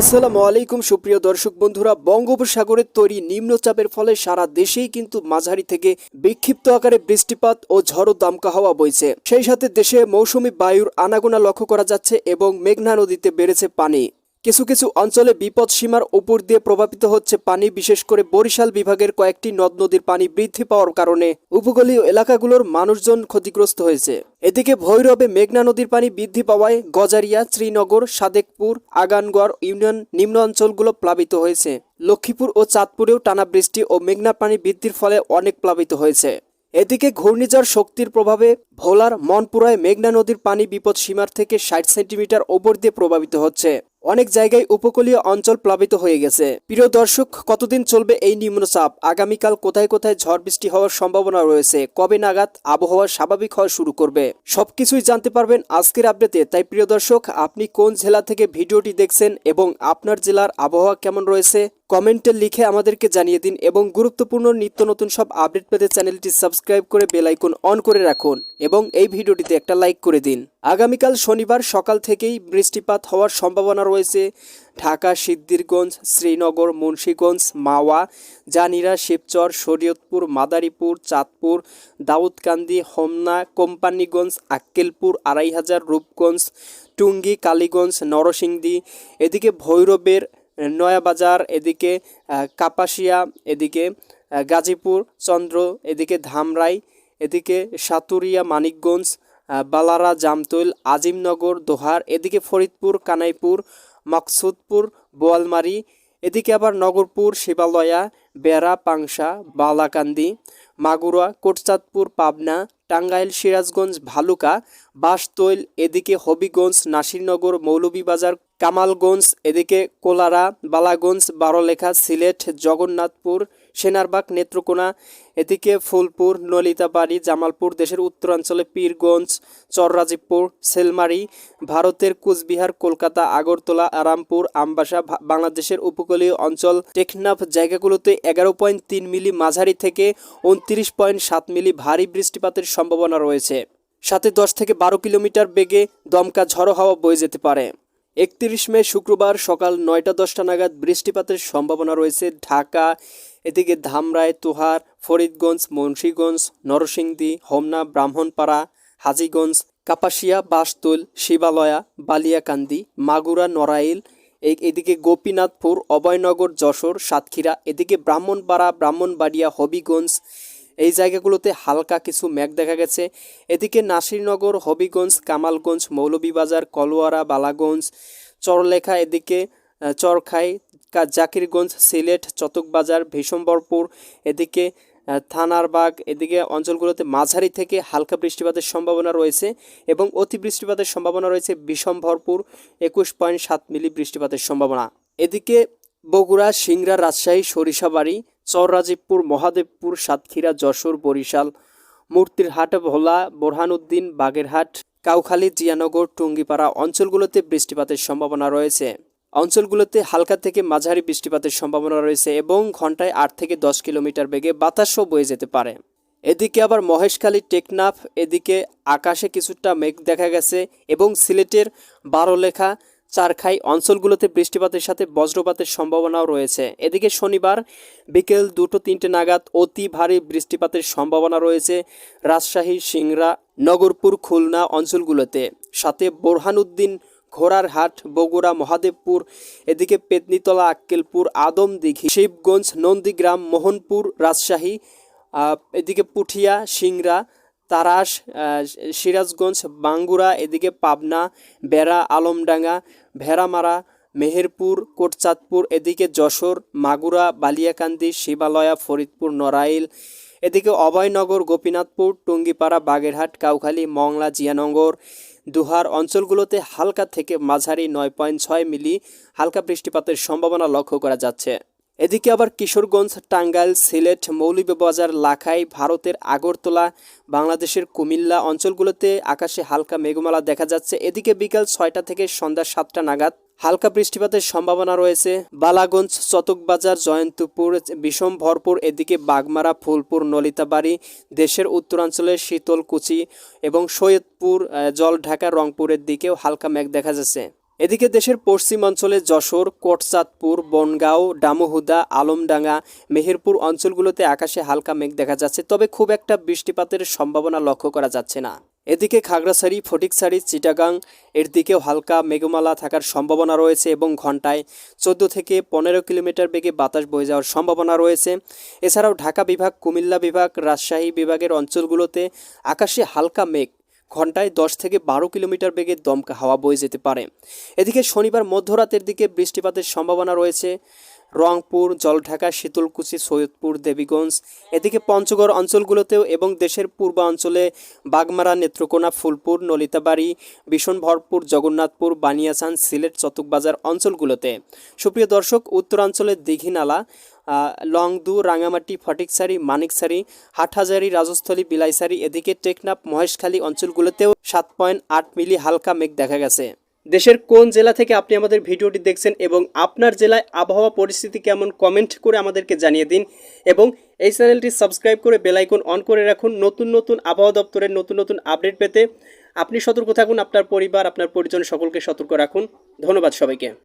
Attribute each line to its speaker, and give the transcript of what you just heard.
Speaker 1: আসসালামু আলাইকুম, সুপ্রিয় দর্শক বন্ধুরা বঙ্গোপসাগরের তৈরি নিম্নচাপের ফলে সারা দেশেই কিন্তু মাঝারি থেকে বিক্ষিপ্ত আকারে বৃষ্টিপাত ও ঝড়ো দামকা হওয়া বইছে। সেই সাথে দেশে মৌসুমী বায়ুর আনাগোনা লক্ষ্য করা যাচ্ছে এবং মেঘনা নদীতে বেড়েছে পানি। কিছু কিছু অঞ্চলে বিপদ সীমার উপর দিয়ে প্রভাবিত হচ্ছে পানি, বিশেষ করে বরিশাল বিভাগের কয়েকটি নদ নদীর পানি বৃদ্ধি পাওয়ার কারণে উপকূলীয় এলাকাগুলোর মানুষজন ক্ষতিগ্রস্ত হয়েছে। এদিকে ভৈরবে মেঘনা নদীর পানি বৃদ্ধি পাওয়ায় গজারিয়া, শ্রীনগর, সাদেকপুর, আগানগড় ইউনিয়ন নিম্ন অঞ্চলগুলো প্লাবিত হয়েছে। লক্ষ্মীপুর ও চাঁদপুরেও টানা বৃষ্টি ও মেঘনা পানি বৃদ্ধির ফলে অনেক প্লাবিত হয়েছে। এদিকে ঘূর্ণিঝড় শক্তির প্রভাবে ভোলার মনপুরায় মেঘনা নদীর পানি বিপদ সীমার থেকে ষাট সেন্টিমিটার ওপর দিয়ে প্রভাবিত হচ্ছে। অনেক জায়গায় উপকূলীয় অঞ্চল প্লাবিত হয়ে গেছে। প্রিয় দর্শক, কতদিন চলবে এই নিম্নচাপ? আগামীকাল কোথায় কোথায় ঝড় বৃষ্টি হওয়ার সম্ভাবনা রয়েছে? কবে নাগাদ আবহাওয়া স্বাভাবিক হওয়া শুরু করবে? সবকিছুই জানতে পারবেন আজকের আপডেটে। তাই প্রিয় দর্শক, আপনি কোন জেলা থেকে ভিডিওটি দেখছেন এবং আপনার জেলার আবহাওয়া কেমন রয়েছে? কমেন্টে লিখে আমাদেরকে জানিয়ে দিন এবং গুরুত্বপূর্ণ নিত্য নতুন সব আপডেট পেতে চ্যানেলটি সাবস্ক্রাইব করে বেল আইকন অন করে রাখুন এবং এই ভিডিওটিতে একটা লাইক করে দিন। আগামীকাল শনিবার সকাল থেকেই বৃষ্টিপাত হওয়ার সম্ভাবনা রয়েছে। ঢাকা সিদ্দিরগঞ্জ শ্রীনগর, মুন্সীগঞ্জ, মাওয়া, জানিরা, শিবচর, শরীয়তপুর, মাদারীপুর, চাঁদপুর, দাউদকান্দি, হোমনা, কোম্পানিগঞ্জ, আক্কেলপুর আড়াইহাজার রূপগঞ্জ, টুঙ্গি, কালীগঞ্জ, নরসিংদী, এদিকে ভৈরবের নয়াবাজার, এদিকে কাপাসিয়া, এদিকে গাজীপুর, চন্দ্র, এদিকে ধামরাই, এদিকে সাতুরিয়া, মানিকগঞ্জ বালারা, জামতৈল, আজিমনগর, দোহার, এদিকে ফরিদপুর, কানাইপুর, মকসুদপুর, বোয়ালমারি, এদিকে আবার নগরপুর, শিবালয়া, বেড়া, পাংশা, বালাকান্দি, মাগুরা, কোটচাঁদপুর, পাবনা, টাঙ্গাইল, সিরাজগঞ্জ, ভালুকা, বাসতৈল, এদিকে হবিগঞ্জ, নাসিরনগর, মৌলভীবাজার কামালগঞ্জ, এদিকে কোলারা, বালাগঞ্জ, বারোলেখা, সিলেট, জগন্নাথপুর, সেনারবাগ, নেত্রকোনা, এদিকে ফুলপুর, নলিতাবাড়ি, জামালপুর, দেশের উত্তরাঞ্চলে পীরগঞ্জ, চররাজীবপুর, সেলমারি, ভারতের কুচবিহার, কলকাতা, আগরতলা আরামপুর আমবাসা বাংলাদেশের উপকূলীয় অঞ্চল, টেকনাফ জায়গাগুলোতে এগারো পয়েন্ট তিন মিলি মাঝারি থেকে উনত্রিশ পয়েন্ট সাত মিলি ভারী বৃষ্টিপাতের সম্ভাবনা রয়েছে। সাথে দশ থেকে বারো কিলোমিটার বেগে দমকা ঝড়ো হাওয়া বয়ে যেতে পারে। একত্রিশ মে শুক্রবার সকাল নয়টা দশটা নাগাদ বৃষ্টিপাতের সম্ভাবনা রয়েছে ঢাকা, এদিকে ধামরায় তোহার, ফরিদগঞ্জ, মুন্সীগঞ্জ, নরসিংদী, হোমনা, ব্রাহ্মণপাড়া, হাজিগঞ্জ, কাপাসিয়া, বাসতুল, শিবালয়া, বালিয়াকান্দি, মাগুরা, নড়াইল এদিকে গোপীনাথপুর, অভয়নগর, যশোর, সাতক্ষীরা, এদিকে ব্রাহ্মণপাড়া, ব্রাহ্মণবাড়িয়া, হবিগঞ্জ এই জায়গাগুলোতে হালকা কিছু মেঘ দেখা গেছে। এদিকে নাসিরনগর, হবিগঞ্জ, কামালগঞ্জ, মৌলভীবাজার, কলোয়ারা, বালাগঞ্জ, চরলেখা, এদিকে চরখাই জাকিরগঞ্জ, সিলেট, চতকবাজার ভীষম্বরপুর এদিকে থানারবাগ, এদিকে অঞ্চলগুলোতে মাঝারি থেকে হালকা বৃষ্টিপাতের সম্ভাবনা রয়েছে এবং অতি বৃষ্টিপাতের সম্ভাবনা রয়েছে বিষমভরপুর একুশ পয়েন্ট সাত মিলি বৃষ্টিপাতের সম্ভাবনা। এদিকে বগুড়া, সিংড়া, রাজশাহী, সরিষাবাড়ি চররাজীবপুর, মহাদেবপুর, সাতক্ষীরা, যশোর, বরিশাল, মূর্তিরহাট, ভোলা বোরহানউদ্দিন বাগেরহাট, কাউখালী, জিয়ানগর, টুঙ্গিপাড়া অঞ্চলগুলোতে বৃষ্টিপাতের সম্ভাবনা রয়েছে। অঞ্চলগুলোতে হালকা থেকে মাঝারি বৃষ্টিপাতের সম্ভাবনা রয়েছে এবং ঘন্টায় আট থেকে দশ কিলোমিটার বেগে বাতাসও বয়ে যেতে পারে। এদিকে আবার মহেশখালী, টেকনাফ, এদিকে আকাশে কিছুটা মেঘ দেখা গেছে এবং সিলেটের বারোলেখা চারখাই অঞ্চলগুলোতে বৃষ্টিপাতের সাথে বজ্রপাতের সম্ভাবনাও রয়েছে। এদিকে শনিবার বিকেল দুটো তিনটে নাগাদ অতি ভারী বৃষ্টিপাতের সম্ভাবনা রয়েছে রাজশাহী, সিংড়া, নগরপুর, খুলনা অঞ্চলগুলোতে। সাথে বোরহানুদ্দিন, ঘোড়ারহাট, বগুড়া, মহাদেবপুর, এদিকে পেতনিতলা, আক্কেলপুর, আদমদিঘি, শিবগঞ্জ, নন্দীগ্রাম, মোহনপুর, রাজশাহী এদিকে পুঠিয়া, সিংড়া, তারাস সিরাজগঞ্জ, বাঙ্গুরা, এদিকে পাবনা, বেড়া, আলমডাঙ্গা ভেড়ামারা, মেহেরপুর, কোটচাঁদপুর, এদিকে যশোর, মাগুরা, বালিয়াকান্দি, শিবালয়া, ফরিদপুর, নড়াইল, এদিকে অভয়নগর, গোপীনাথপুর, টুঙ্গিপাড়া, বাগেরহাট, কাউখালী, মংলা, জিয়ানগর, দুহার অঞ্চলগুলোতে হালকা থেকে মাঝারি নয় পয়েন্ট ছয় মিলি হালকা বৃষ্টিপাতের সম্ভাবনা লক্ষ্য করা যাচ্ছে। এদিকে আবার কিশোরগঞ্জ, টাঙ্গাইল, সিলেট, মৌলভীবাজার, লাখাই, ভারতের আগরতলা, বাংলাদেশের কুমিল্লা অঞ্চলগুলোতে আকাশে হালকা মেঘমালা দেখা যাচ্ছে। এদিকে বিকাল ছয়টা থেকে সন্ধ্যা সাতটা নাগাদ হালকা বৃষ্টিপাতের সম্ভাবনা রয়েছে। বালাগঞ্জ, চতকবাজার, জয়ন্তপুর, বিষম ভরপুর, এদিকে বাগমারা, ফুলপুর, নলিতাবাড়ি, দেশের উত্তরাঞ্চলের শীতলকুচি এবং সৈয়দপুর জলঢাকা, রংপুরের দিকেও হালকা মেঘ দেখা যাচ্ছে। এদিকে দেশের পশ্চিমাঞ্চলে যশোর, কোটচাঁদপুর, বনগাঁও, ডামুহুদা, আলমডাঙ্গা, মেহেরপুর অঞ্চলগুলোতে আকাশে হালকা মেঘ দেখা যাচ্ছে, তবে খুব একটা বৃষ্টিপাতের সম্ভাবনা লক্ষ্য করা যাচ্ছে না। এদিকে খাগড়াছড়ি, ফটিকছড়ি, চিটাগাং, এর দিকেও হালকা মেঘমালা থাকার সম্ভাবনা রয়েছে এবং ঘন্টায় চোদ্দ থেকে পনেরো কিলোমিটার বেগে বাতাস বয়ে যাওয়ার সম্ভাবনা রয়েছে। এছাড়াও ঢাকা বিভাগ, কুমিল্লা বিভাগ, রাজশাহী বিভাগের অঞ্চলগুলোতে আকাশে হালকা মেঘ ঘন্টায় দশ থেকে বারো কিলোমিটার বেগে দমকা হাওয়া বয়ে যেতে পারে। এদিকে শনিবার মধ্যরাতের দিকে বৃষ্টিপাতের সম্ভাবনা রয়েছে। রংপুর, জলঢাকা, শীতলকুচি, সৈয়দপুর, দেবীগঞ্জ। এদিকে পঞ্চগড় অঞ্চলগুলোতেও এবং দেশের পূর্বাঞ্চলে বাগমারা, নেত্রকোনা, ফুলপুর, নলিতাবাড়ি বিশনভরপুর জগন্নাথপুর, বানিয়াচান, সিলেট, চতুকবাজার অঞ্চলগুলোতে। সুপ্রিয় দর্শক, উত্তরাঞ্চলের দীঘিনালা লংদু, রাঙামাটি ফটিকসারি মানিকসারি হাটহাজারি, রাজস্থলী বিলাইসারি এদিকে টেকনাফ, মহেশখালী অঞ্চলগুলোতেও সাত পয়েন্ট আট মিলি হালকা মেঘ দেখা গেছে। দেশের কোন জেলা থেকে আপনি আমাদের ভিডিওটি দেখছেন এবং আপনার জেলায় আবহাওয়া পরিস্থিতি কেমন কমেন্ট করে আমাদেরকে জানিয়ে দিন এবং এই চ্যানেলটি সাবস্ক্রাইব করে বেলাইকন অন করে রাখুন। নতুন নতুন আবহাওয়া দপ্তরের নতুন নতুন আপডেট পেতে আপনি সতর্ক থাকুন, আপনার পরিবার, আপনার পরিজন সকলকে সতর্ক রাখুন। ধন্যবাদ সবাইকে।